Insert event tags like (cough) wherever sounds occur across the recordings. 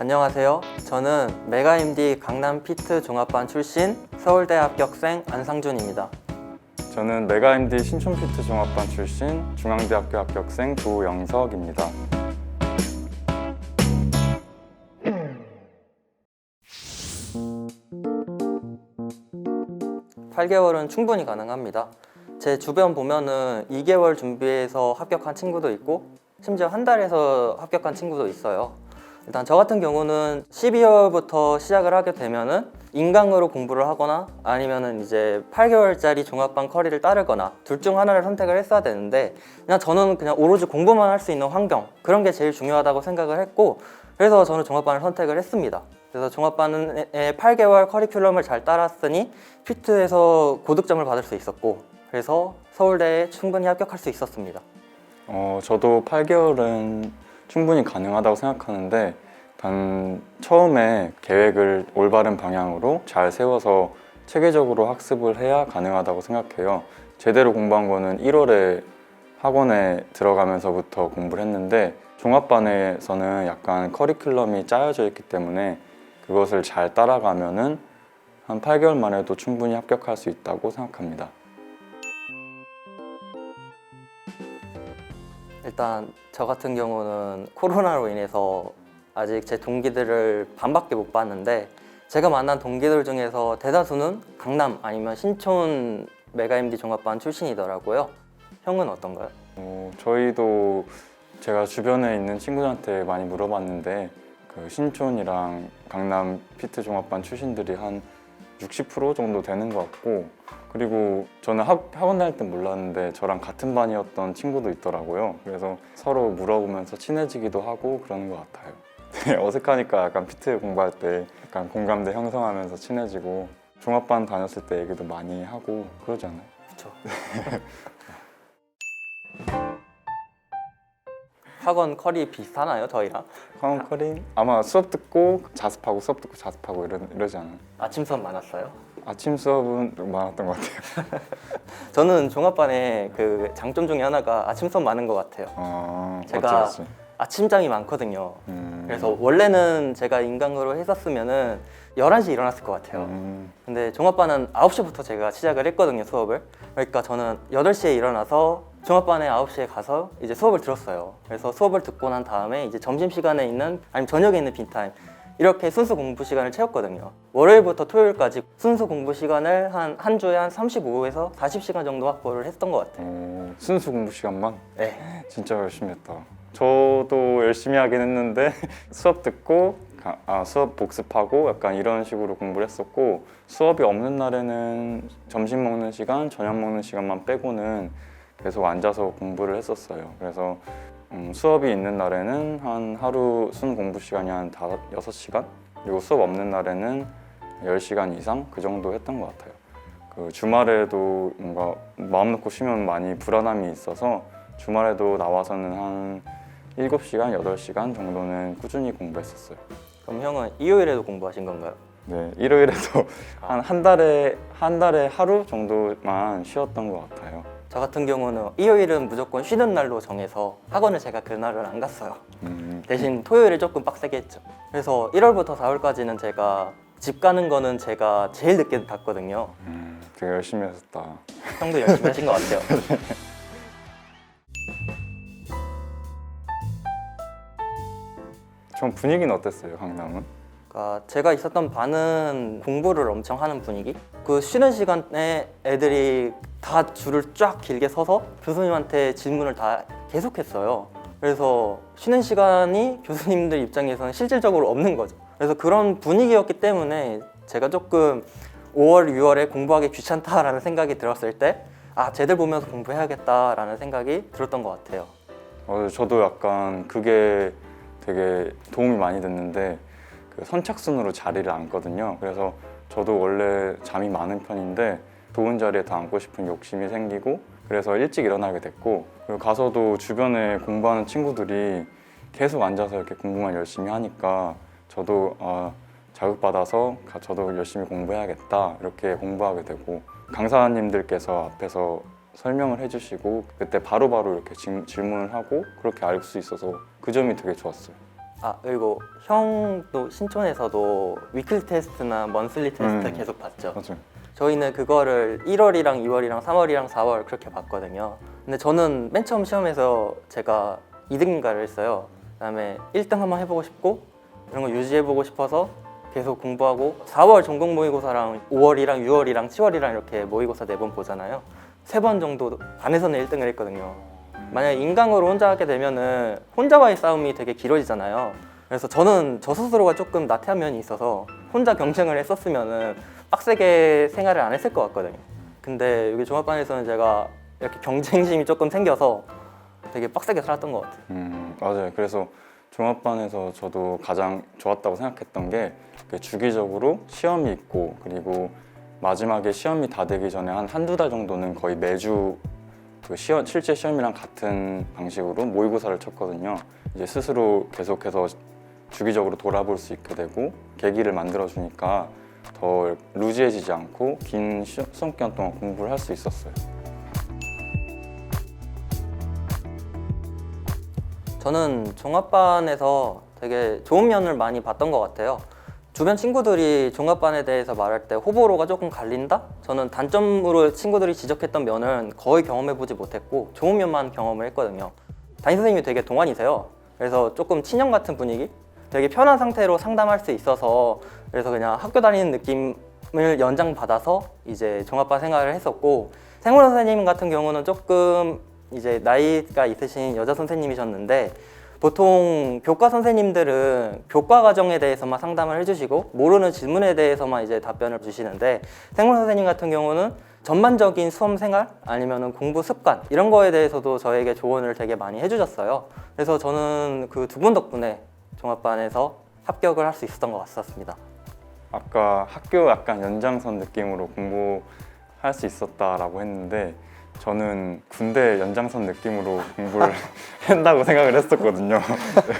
안녕하세요. 저는 메가임디 강남 피트 종합반 출신 서울대 합격생 안상준입니다. 저는 메가MD 신촌 피트 종합반 출신 중앙대학교 합격생 조영석입니다. 8개월은 충분히 가능합니다. 제 주변 보면은 2개월 준비해서 합격한 친구도 있고 심지어 한 달에서 합격한 친구도 있어요. 일단 저 같은 경우는 12월부터 시작을 하게 되면은 인강으로 공부를 하거나 아니면은 이제 8개월짜리 종합반 커리를 따르거나 둘 중 하나를 선택을 했어야 되는데 그냥 저는 그냥 오로지 공부만 할 수 있는 환경 그런 게 제일 중요하다고 생각을 했고 그래서 저는 종합반을 선택을 했습니다. 그래서 종합반의 8개월 커리큘럼을 잘 따랐으니 피트에서 고득점을 받을 수 있었고 그래서 서울대에 충분히 합격할 수 있었습니다. 어, 저도 8개월은 충분히 가능하다고 생각하는데 단 처음에 계획을 올바른 방향으로 잘 세워서 체계적으로 학습을 해야 가능하다고 생각해요. 제대로 공부한 거는 1월에 학원에 들어가면서부터 공부를 했는데 종합반에서는 약간 커리큘럼이 짜여져 있기 때문에 그것을 잘 따라가면은 한 8개월 만에도 충분히 합격할 수 있다고 생각합니다. 일단 저 같은 경우는 코로나로 인해서 아직 제 동기들을 반밖에 못 봤는데 제가 만난 동기들 중에서 대다수는 강남 아니면 신촌 메가임디 종합반 출신이더라고요. 형은 어떤가요? 어, 저희도 제가 주변에 있는 친구들한테 많이 물어봤는데 그 신촌이랑 강남 피트 종합반 출신들이 한 60% 정도 되는 것 같고 그리고 저는 학, 학원 다닐 땐 몰랐는데 저랑 같은 반이었던 친구도 있더라고요. 그래서 서로 물어보면서 친해지기도 하고 그러는 것 같아요. 되게 어색하니까 약간 피트 공부할 때 약간 공감대 형성하면서 친해지고 종합반 다녔을 때 얘기도 많이 하고 그러지 않아요? 그렇죠. (laughs) 학원 커리 비슷하나요, 저희랑? 학원 커링 아마 수업 듣고 자습하고 수업 듣고 자습하고 이러, 이러지 않아요? 아침 수업 많았어요? 아침 수업은 많았던 것 같아요. (laughs) 저는 종합반의 그 장점 중에 하나가 아침 수업 많은 것 같아요. 아, 제가- 맞지, 맞지. 아침장이 많거든요. 음, 그래서 원래는 제가 인강으로 했었으면은 11시에 일어났을 것 같아요. 음, 근데 종합반은 9시부터 제가 시작을 했거든요, 수업을. 그러니까 저는 8시에 일어나서 종합반에 9시에 가서 이제 수업을 들었어요. 그래서 수업을 듣고 난 다음에 이제 점심시간에 있는, 아니면 저녁에 있는 빈타임, 이렇게 순수 공부 시간을 채웠거든요. 월요일부터 토요일까지 순수 공부 시간을 한, 한 주에 한 35에서 40시간 정도 확보를 했던 것 같아요. 어, 순수 공부 시간만 네. 진짜 열심히 했다. 저도 열심히 하긴 했는데 (laughs) 수업 듣고 가- 아, 수업 복습하고 약간 이런 식으로 공부를 했었고 수업이 없는 날에는 점심 먹는 시간, 저녁 먹는 시간만 빼고는 계속 앉아서 공부를 했었어요. 그래서 음, 수업이 있는 날에는 한 하루 순 공부 시간이 한 다섯, 여섯 시간 그리고 수업 없는 날에는 10시간 이상 그 정도 했던 것 같아요. 그 주말에도 뭔가 마음 놓고 쉬면 많이 불안함이 있어서 주말에도 나와서는 한 7시간, 8시간 정도는 꾸준히 공부했었어요. 그럼 형은 일요일에도 공부하신 건가요? 네, 일요일에도 (laughs) 한 한 달에 한 달에 하루 정도만 쉬었던 것 같아요. 저 같은 경우는 일요일은 무조건 쉬는 날로 정해서 학원을 제가 그날은 안 갔어요. 음, 대신 토요일에 조금 빡세게 했죠. 그래서 1월부터 4월까지는 제가 집 가는 거는 제가 제일 늦게 갔거든요. 음, 되게 열심히 했었다. 형도 열심히 하신 것 같아요. (laughs) (laughs) 전 분위기는 어땠어요, 강남은? 그러니까 제가 있었던 반은 공부를 엄청 하는 분위기. 그 쉬는 시간에 애들이 다 줄을 쫙 길게 서서 교수님한테 질문을 다 계속했어요. 그래서 쉬는 시간이 교수님들 입장에서는 실질적으로 없는 거죠. 그래서 그런 분위기였기 때문에 제가 조금 5월, 6월에 공부하기 귀찮다라는 생각이 들었을 때 아, 쟤들 보면서 공부해야겠다라는 생각이 들었던 것 같아요. 어, 저도 약간 그게 되게 도움이 많이 됐는데 그 선착순으로 자리를 앉거든요. 그래서 저도 원래 잠이 많은 편인데 좋은 자리에 더 앉고 싶은 욕심이 생기고 그래서 일찍 일어나게 됐고 그리고 가서도 주변에 공부하는 친구들이 계속 앉아서 이렇게 공부만 열심히 하니까 저도 아, 자극받아서 가- 저도 열심히 공부해야겠다 이렇게 공부하게 되고 강사님들께서 앞에서 설명을 해주시고 그때 바로바로 이렇게 질- 질문을 하고 그렇게 알 수 있어서 그 점이 되게 좋았어요. 아 그리고 형도 신촌에서도 위클리 테스트나 먼슬리 테스트 음. 계속 봤죠. 맞아요. 저희는 그거를 1월이랑 2월이랑 3월이랑 4월 그렇게 봤거든요. 근데 저는 맨 처음 시험에서 제가 2등인가를 했어요. 그다음에 1등 한번 해보고 싶고 이런 거 유지해보고 싶어서 계속 공부하고 4월 전공 모의고사랑 5월이랑 6월이랑 10월이랑 이렇게 모의고사 네 번 보잖아요. 세 번 정도 안에서는 1등을 했거든요. 만약에 인강으로 혼자 하게 되면은 혼자와의 싸움이 되게 길어지잖아요. 그래서 저는 저 스스로가 조금 나태한 면이 있어서 혼자 경쟁을 했었으면은 빡세게 생활을 안 했을 것 같거든요. 근데 여기 종합반에서는 제가 이렇게 경쟁심이 조금 생겨서 되게 빡세게 살았던 것 같아요. 음, 맞아요. 그래서 종합반에서 저도 가장 좋았다고 생각했던 게그 주기적으로 시험이 있고 그리고 마지막에 시험이 다 되기 전에 한 한두 달 정도는 거의 매주 그 시험, 실제 시험이랑 같은 방식으로 모의고사를 쳤거든요. 이제 스스로 계속해서 주기적으로 돌아볼 수 있게 되고 계기를 만들어 주니까 더 루즈해지지 않고 긴 시- 수험 기간 동안 공부를 할 수 있었어요. 저는 종합반에서 되게 좋은 면을 많이 봤던 것 같아요. 주변 친구들이 종합반에 대해서 말할 때 호불호가 조금 갈린다? 저는 단점으로 친구들이 지적했던 면은 거의 경험해보지 못했고 좋은 면만 경험을 했거든요. 담임 선생님이 되게 동안이세요. 그래서 조금 친형 같은 분위기? 되게 편한 상태로 상담할 수 있어서 그래서 그냥 학교 다니는 느낌을 연장받아서 이제 종합반 생활을 했었고 생물 선생님 같은 경우는 조금 이제 나이가 있으신 여자 선생님이셨는데 보통 교과 선생님들은 교과 과정에 대해서만 상담을 해주시고 모르는 질문에 대해서만 이제 답변을 주시는데 생물 선생님 같은 경우는 전반적인 수험 생활 아니면은 공부 습관 이런 거에 대해서도 저에게 조언을 되게 많이 해주셨어요. 그래서 저는 그 두 분 덕분에 종합반에서 합격을 할 수 있었던 것 같았습니다. 아까 학교 약간 연장선 느낌으로 공부할 수 있었다라고 했는데 저는 군대 연장선 느낌으로 공부를 (laughs) 한다고 생각을 했었거든요.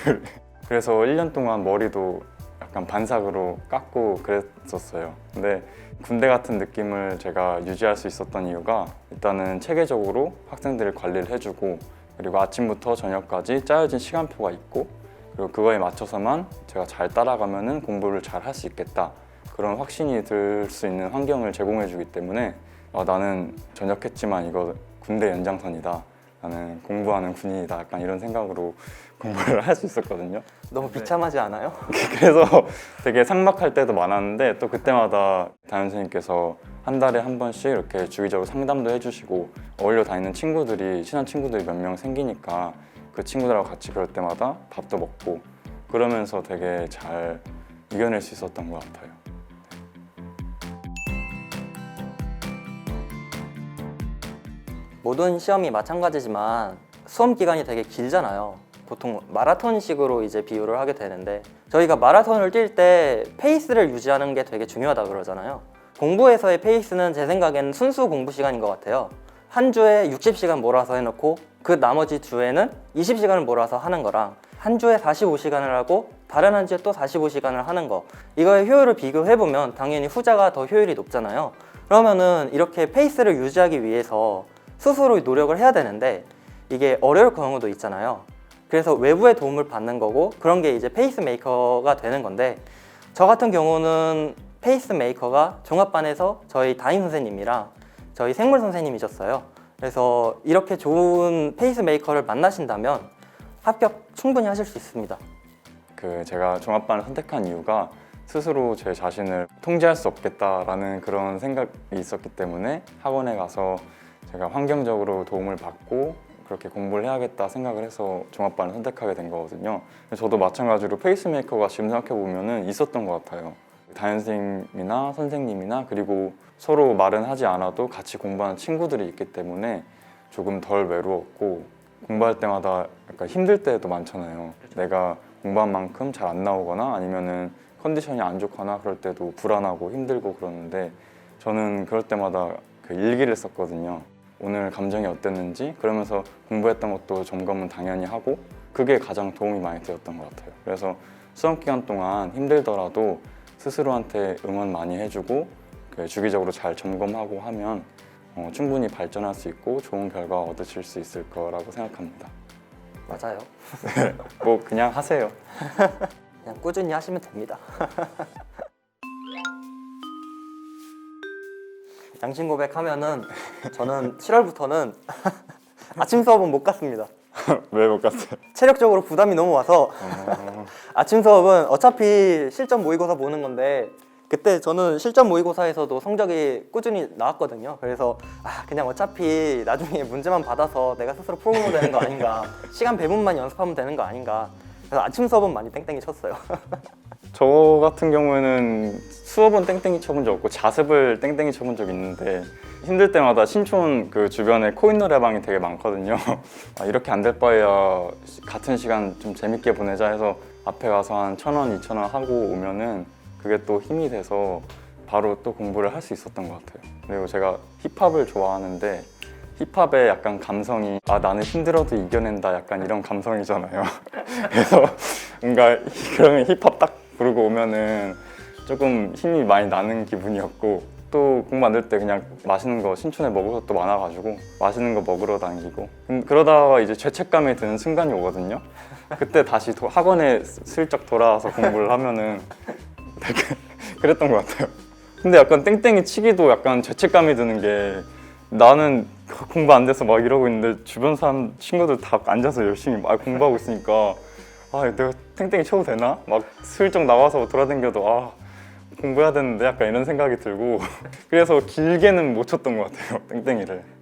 (laughs) 그래서 1년 동안 머리도 약간 반삭으로 깎고 그랬었어요. 근데 군대 같은 느낌을 제가 유지할 수 있었던 이유가 일단은 체계적으로 학생들을 관리를 해주고 그리고 아침부터 저녁까지 짜여진 시간표가 있고 그리고 그거에 맞춰서만 제가 잘 따라가면은 공부를 잘 할 수 있겠다 그런 확신이 들 수 있는 환경을 제공해주기 때문에 아, 나는 전역했지만 이거 군대 연장선이다 나는 공부하는 군인이다 약간 이런 생각으로 공부를 (laughs) 할 수 있었거든요 너무 비참하지 않아요? (laughs) 그래서 되게 삭막할 때도 많았는데 또 그때마다 담임 선생님께서 한 달에 한 번씩 이렇게 주기적으로 상담도 해주시고 어울려 다니는 친구들이 친한 친구들이 몇 명 생기니까 그 친구들하고 같이 그럴 때마다 밥도 먹고 그러면서 되게 잘 이겨낼 수 있었던 것 같아요. 모든 시험이 마찬가지지만 수험 기간이 되게 길잖아요. 보통 마라톤식으로 이제 비유를 하게 되는데 저희가 마라톤을 뛸 때 페이스를 유지하는 게 되게 중요하다 그러잖아요. 공부에서의 페이스는 제 생각에는 순수 공부 시간인 것 같아요. 한 주에 60시간 몰아서 해놓고 그 나머지 주에는 20시간을 몰아서 하는 거랑 한 주에 45시간을 하고 다른 한 주에 또 45시간을 하는 거 이거의 효율을 비교해 보면 당연히 후자가 더 효율이 높잖아요. 그러면은 이렇게 페이스를 유지하기 위해서 스스로 노력을 해야 되는데 이게 어려울 경우도 있잖아요. 그래서 외부의 도움을 받는 거고 그런 게 이제 페이스메이커가 되는 건데 저 같은 경우는 페이스메이커가 종합반에서 저희 담임 선생님이랑 저희 생물 선생님이셨어요. 그래서 이렇게 좋은 페이스메이커를 만나신다면 합격 충분히 하실 수 있습니다. 그 제가 종합반을 선택한 이유가 스스로 제 자신을 통제할 수 없겠다라는 그런 생각이 있었기 때문에 학원에 가서 제가 환경적으로 도움을 받고 그렇게 공부를 해야겠다 생각을 해서 종합반을 선택하게 된 거거든요. 저도 마찬가지로 페이스메이커가 지금 생각해 보면은 있었던 것 같아요. 담임 선생님이나 선생님이나 그리고 서로 말은 하지 않아도 같이 공부하는 친구들이 있기 때문에 조금 덜 외로웠고 공부할 때마다 약간 힘들 때도 많잖아요. 내가 공부한 만큼 잘 안 나오거나 아니면은 컨디션이 안 좋거나 그럴 때도 불안하고 힘들고 그러는데 저는 그럴 때마다 그 일기를 썼거든요. 오늘 감정이 어땠는지 그러면서 공부했던 것도 점검은 당연히 하고 그게 가장 도움이 많이 되었던 것 같아요. 그래서 수험 기간 동안 힘들더라도 스스로한테 응원 많이 해주고 그 주기적으로 잘 점검하고 하면 어, 충분히 발전할 수 있고 좋은 결과 얻으실 수 있을 거라고 생각합니다. 맞아요. (laughs) 뭐 그냥 하세요. 그냥 꾸준히 하시면 됩니다. (laughs) 양심 고백하면은 저는 (laughs) 7월부터는 (laughs) 아침 수업은 못 갔습니다. (laughs) 왜 못 갔어요? 체력적으로 부담이 너무 와서 아침 수업은 어차피 실전 모의고사 보는 건데 그때 저는 실전 모의고사에서도 성적이 꾸준히 나왔거든요. 그래서 아 그냥 어차피 나중에 문제만 받아서 내가 스스로 풀면 되는 거 아닌가. 시간 배분만 연습하면 되는 거 아닌가. 그래서 아침 수업은 많이 땡땡이 쳤어요. 저 같은 경우에는 수업은 땡땡이 쳐본 적 없고 자습을 땡땡이 쳐본 적 있는데 힘들 때마다 신촌 그 주변에 코인 노래방이 되게 많거든요. (laughs) 아, 이렇게 안 될 바에야 같은 시간 좀 재밌게 보내자 해서 앞에 가서 한 천 원, 이천 원 하고 오면은 그게 또 힘이 돼서 바로 또 공부를 할 수 있었던 것 같아요. 그리고 제가 힙합을 좋아하는데 힙합의 약간 감성이 아 나는 힘들어도 이겨낸다 약간 이런 감성이잖아요. (laughs) 그래서 뭔가 (laughs) 그런 힙합 딱 부르고 오면은 조금 힘이 많이 나는 기분이었고 또 공부 안될때 그냥 맛있는 거 신촌에 먹을 것도 많아가지고 맛있는 거 먹으러 다니고 음, 그러다가 이제 죄책감이 드는 순간이 오거든요. 그때 다시 도- 학원에 슬쩍 돌아와서 공부를 하면은 되게 (laughs) 그랬던 것 같아요. 근데 약간 땡땡이 치기도 약간 죄책감이 드는 게 나는 공부 안 돼서 막 이러고 있는데 주변 사람 친구들 다 앉아서 열심히 막 공부하고 있으니까 아 내가 땡땡이 쳐도 되나? 막 슬쩍 나와서 돌아다녀도 아 공부해야 되는데 약간 이런 생각이 들고 (laughs) 그래서 길게는 못 쳤던 것 같아요 땡땡이를